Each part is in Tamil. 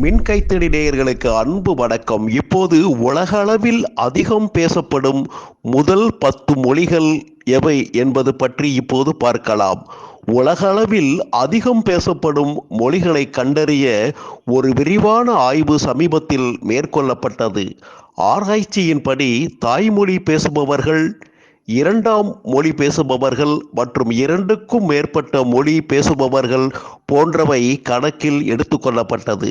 கைத்தடி நேயர்களுக்கு அன்பு வணக்கம். இப்போது உலகளவில் அதிகம் பேசப்படும் முதல் பத்து மொழிகள் எவை என்பது பற்றி இப்போது பார்க்கலாம். உலகளவில் அதிகம் பேசப்படும் மொழிகளை கண்டறிய ஒரு விரிவான ஆய்வு சமீபத்தில் மேற்கொள்ளப்பட்டது. ஆராய்ச்சியின்படி தாய்மொழி பேசுபவர்கள் இரண்டாம் மொழி பேசுபவர்கள் மற்றும் இரண்டுக்கும் மேற்பட்ட மொழி பேசுபவர்கள் போன்றவை கணக்கில் எடுத்துக்கொள்ளப்பட்டது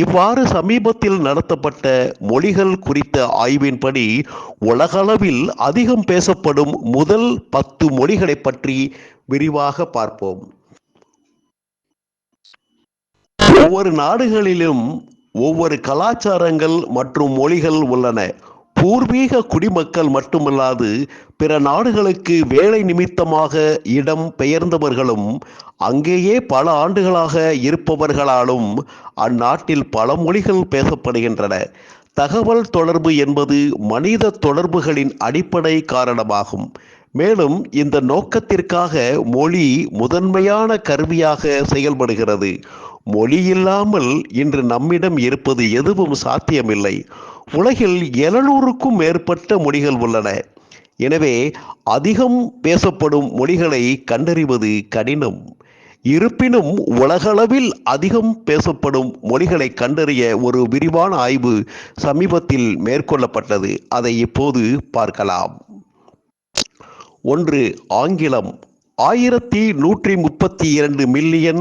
இவ்வாறு சமீபத்தில் நடத்தப்பட்ட மொழிகள் குறித்த ஆய்வின்படி உலகளவில் அதிகம் பேசப்படும் முதல் பத்து மொழிகளை பற்றி விரிவாக பார்ப்போம். ஒவ்வொரு நாடுகளிலும் ஒவ்வொரு கலாச்சாரங்கள் மற்றும் மொழிகள் உள்ளன. பூர்வீக குடிமக்கள் மட்டுமல்லாது பிற நாடுகளுக்கு வேலை நிமித்தமாக இடம் பெயர்ந்தவர்களும் அங்கேயே பல ஆண்டுகளாக இருப்பவர்களாலும் அந்நாட்டில் பல மொழிகள் பேசப்படுகின்றன. தகவல் தொடர்பு என்பது மனித தொடர்புகளின் அடிப்படை காரணமாகும். மேலும் இந்த நோக்கத்திற்காக மொழி முதன்மையான கருவியாக செயல்படுகிறது. மொழி இல்லாமல் இன்று நம்மிடம் இருப்பது எதுவும் சாத்தியமில்லை. உலகில் எழுநூறுக்கும் மேற்பட்ட மொழிகள் உள்ளன. எனவே அதிகம் பேசப்படும் மொழிகளை கண்டறிவது கடினம். இருப்பினும் உலகளவில் அதிகம் பேசப்படும் மொழிகளை கண்டறிய ஒரு விரிவான ஆய்வு சமீபத்தில் மேற்கொள்ளப்பட்டது. அதை இப்போது பார்க்கலாம். ஒன்று ஆங்கிலம். ஆயிரத்தி நூற்றி முப்பத்தி இரண்டு மில்லியன்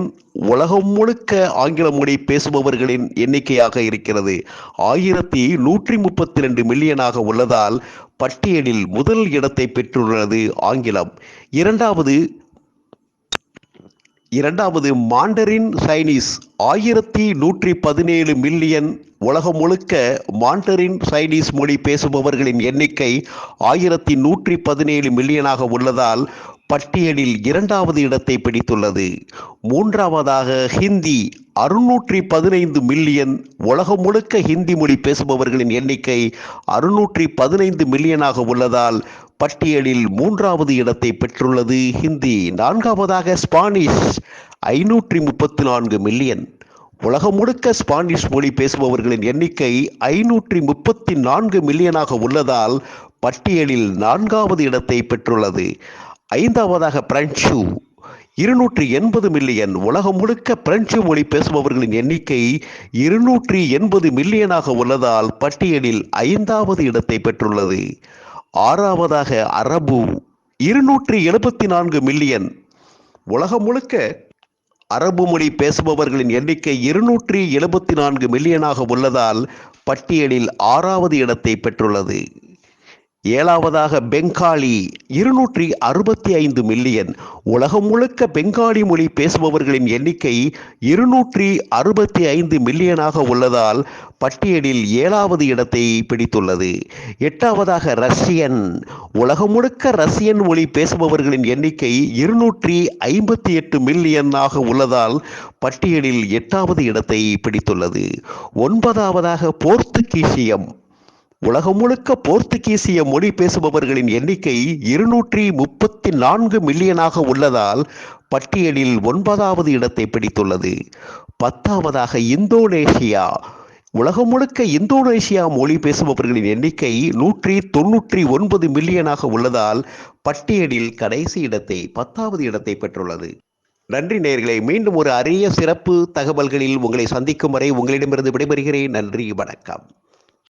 உலகம் முழுக்க ஆங்கில மொழி பேசுபவர்களின் எண்ணிக்கையாக இருக்கிறது. ஆயிரத்தி நூற்றி முப்பத்தி ரெண்டு மில்லியனாக உள்ளதால் பட்டியலில் முதல் இடத்தை பெற்றுள்ளது ஆங்கிலம். இரண்டாவது இரண்டாவது மாண்டரின் சைனீஸ். ஆயிரத்தி நூற்றி பதினேழு மில்லியன் உலகம் முழுக்க மாண்டரின் சைனீஸ் மொழி பேசுபவர்களின் எண்ணிக்கை ஆயிரத்தி நூற்றி பதினேழு மில்லியனாக உள்ளதால் பட்டியலில் இரண்டாவது இடத்தை பிடித்துள்ளது. மூன்றாவதாக ஹிந்தி அறுநூற்றி பதினைந்து மில்லியன் உலகம் முழுக்க ஹிந்தி மொழி பேசுபவர்களின் எண்ணிக்கை அறுநூற்றி பதினைந்து மில்லியனாக உள்ளதால் பட்டியலில் மூன்றாவது இடத்தை பெற்றுள்ளது ஹிந்தி. நான்காவதாக ஸ்பானிஷ் ஐநூற்றி முப்பத்தி நான்கு மில்லியன் உலகம் முழுக்க ஸ்பானிஷ் மொழி பேசுபவர்களின் எண்ணிக்கை ஐநூற்றி முப்பத்தி நான்கு மில்லியனாக உள்ளதால் பட்டியலில் நான்காவது இடத்தை பெற்றுள்ளது. ஐந்தாவதாக பிரெஞ்சு. இருநூற்றி எண்பது மில்லியன். உலகம் முழுக்க பிரெஞ்சு மொழி பேசுபவர்களின் எண்ணிக்கை இருநூற்றி எண்பது மில்லியனாக உள்ளதால் பட்டியலில் ஐந்தாவது இடத்தை பெற்றுள்ளது. ஆறாவதாக அரபு. இருநூற்றி எழுபத்தி நான்கு மில்லியன். உலகம் முழுக்க அரபு மொழி பேசுபவர்களின் எண்ணிக்கை இருநூற்றி எழுபத்தி நான்கு மில்லியனாக உள்ளதால் பட்டியலில் ஆறாவது இடத்தை பெற்றுள்ளது. ஏழாவதாக பெங்காலி இருநூற்றி அறுபத்தி ஐந்து மில்லியன். உலகம் முழுக்க பெங்காலி மொழி பேசுபவர்களின் எண்ணிக்கை இருநூற்றி அறுபத்தி ஐந்து மில்லியனாக உள்ளதால் பட்டியலில் ஏழாவது இடத்தை பிடித்துள்ளது. எட்டாவதாக ரஷ்யன். உலகம் முழுக்க ரஷ்யன் மொழி பேசுபவர்களின் எண்ணிக்கை இருநூற்றி ஐம்பத்தி எட்டு மில்லியனாக உள்ளதால் பட்டியலில் எட்டாவது இடத்தை பிடித்துள்ளது. ஒன்பதாவதாக போர்த்துகீசியம். உலகம் முழுக்க போர்த்துகீசிய மொழி பேசுபவர்களின் எண்ணிக்கை இருநூற்றி முப்பத்தி நான்கு மில்லியனாக உள்ளதால் பட்டியலில் ஒன்பதாவது இடத்தை பிடித்துள்ளது. பத்தாவதாக இந்தோனேஷியா. உலகம் முழுக்க இந்தோனேஷியா மொழி பேசுபவர்களின் எண்ணிக்கை நூற்றி தொன்னூற்றி ஒன்பது மில்லியனாக உள்ளதால் பட்டியலில் கடைசி இடத்தை பத்தாவது இடத்தை பெற்றுள்ளது. நன்றி நேர்களை மீண்டும் ஒரு அரிய சிறப்பு தகவல்களில் உங்களை சந்திக்கும் வரை உங்களிடமிருந்து விடைபெறுகிறேன். நன்றி வணக்கம்.